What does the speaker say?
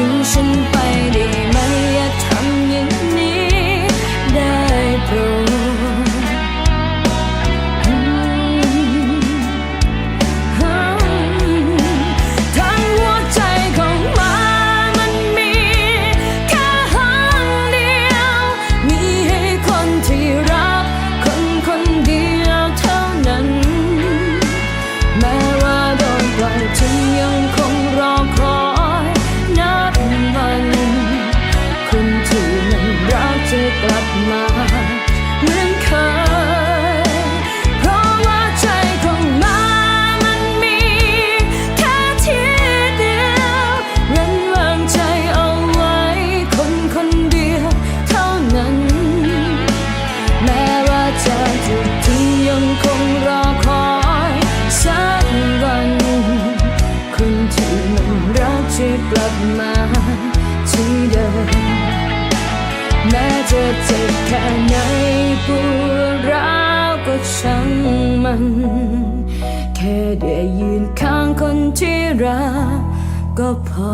你是 แม้จะเจ็บแค่ไหนปวดร้าวก็ช่างมัน แค่ได้ยืนข้างคนที่รักก็พอ